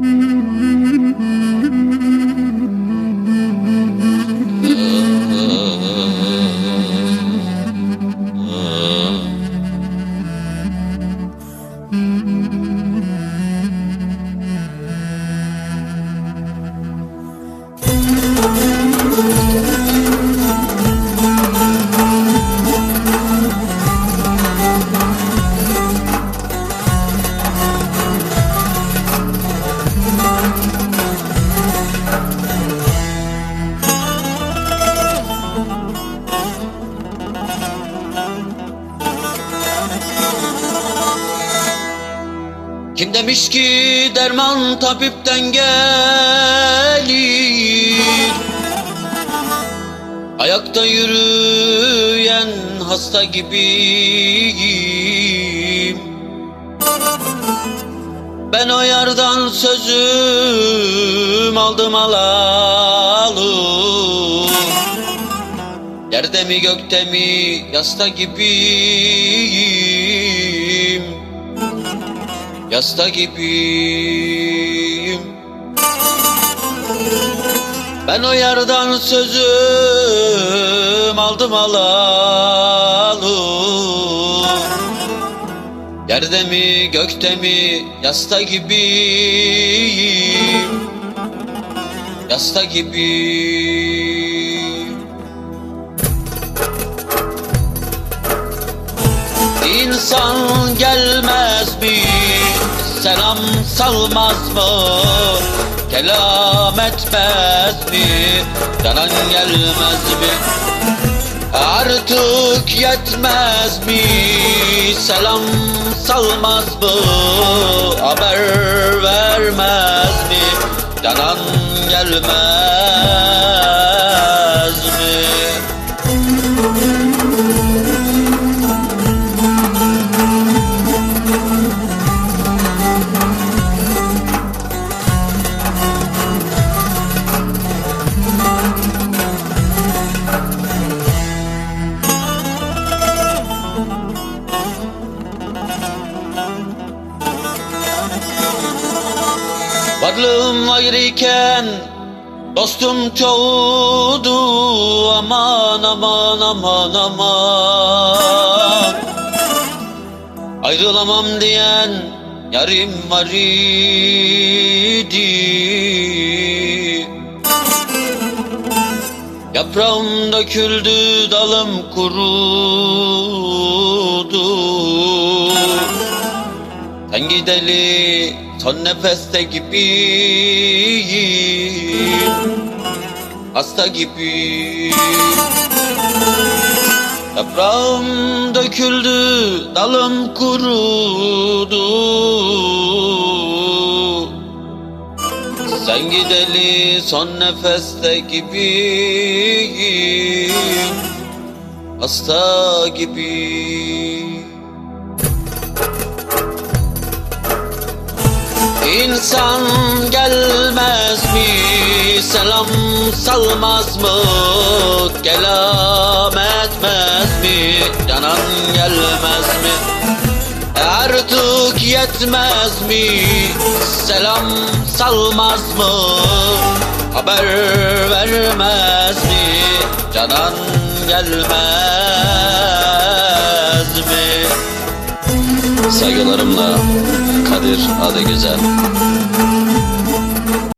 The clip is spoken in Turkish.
Mm-hmm. Kim demiş ki derman tabipten gelir? Ayakta yürüyen hasta gibiyim. Ben o yardan sözüm aldım alalı. Yerde mi gökte mi yasta gibiyim Yasta gibiyim. Ben o yardan sözüm aldım alalı. Yerde mi gökte mi yasta gibiyim. Yasta gibiyim. İnsan gelmez salmaz mı? Kelam etmez mi? Canan gelmez mi? Artık yetmez mi? Selam salmaz mı? Haber vermez mi? Canan gelmez Varlığım ayrıyken dostum çoğudu. Aman aman aman aman. Ayrılamam diyen yarim var idi. Yaprağım döküldü dalım kurudu. Sen gideli son nefeste gibiyim. Hasta gibi Yaprağım döküldü dalım kurudu. Sen gideli son nefeste gibiyim. Hasta gibi İnsan gelmez mi? Selam salmaz mı? Kelam etmez mi? Canan gelmez mi? Artık yetmez mi? Selam salmaz mı? Haber vermez mi? Canan gelmez mi? Saygılarımla Kadir adı güzel.